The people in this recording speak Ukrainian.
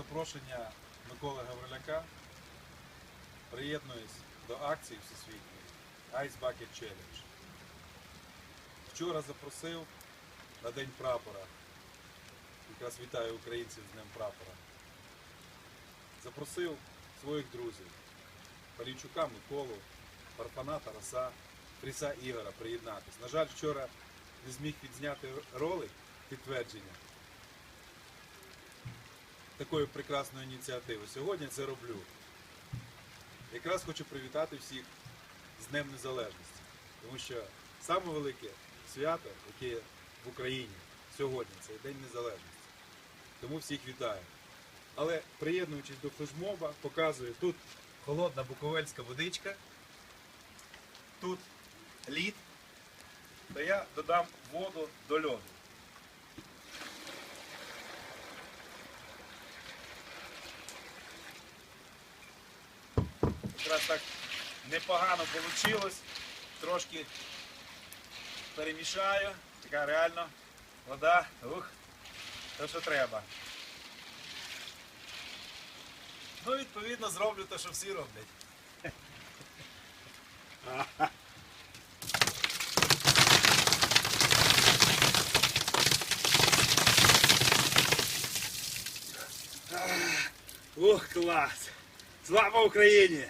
запрошення Миколи Гавриляка приєднуюсь до акції всесвітньої Ice Bucket Challenge. Вчора запросив на День прапора. Якраз вітаю українців з Днем прапора. Запросив своїх друзів Палійчука Миколу, Парпана Тараса, Фріса Ігора приєднатись. На жаль, вчора не зміг відзняти ролик підтвердження такої прекрасної ініціативи. Сьогодні це роблю. Якраз хочу привітати всіх з Днем Незалежності, тому що саме велике свято, яке в Україні сьогодні, це День Незалежності. Тому всіх вітаю. Але приєднуючись до флешмоба, показую тут холодна буковельська водичка, тут лід, то я додам воду до льоду. Якраз так непогано вийшло. Трошки перемішаю. Така реально вода. Ух, те, що треба. Ну, відповідно, зроблю те, що всі роблять. Ух, клас! Слава Україні!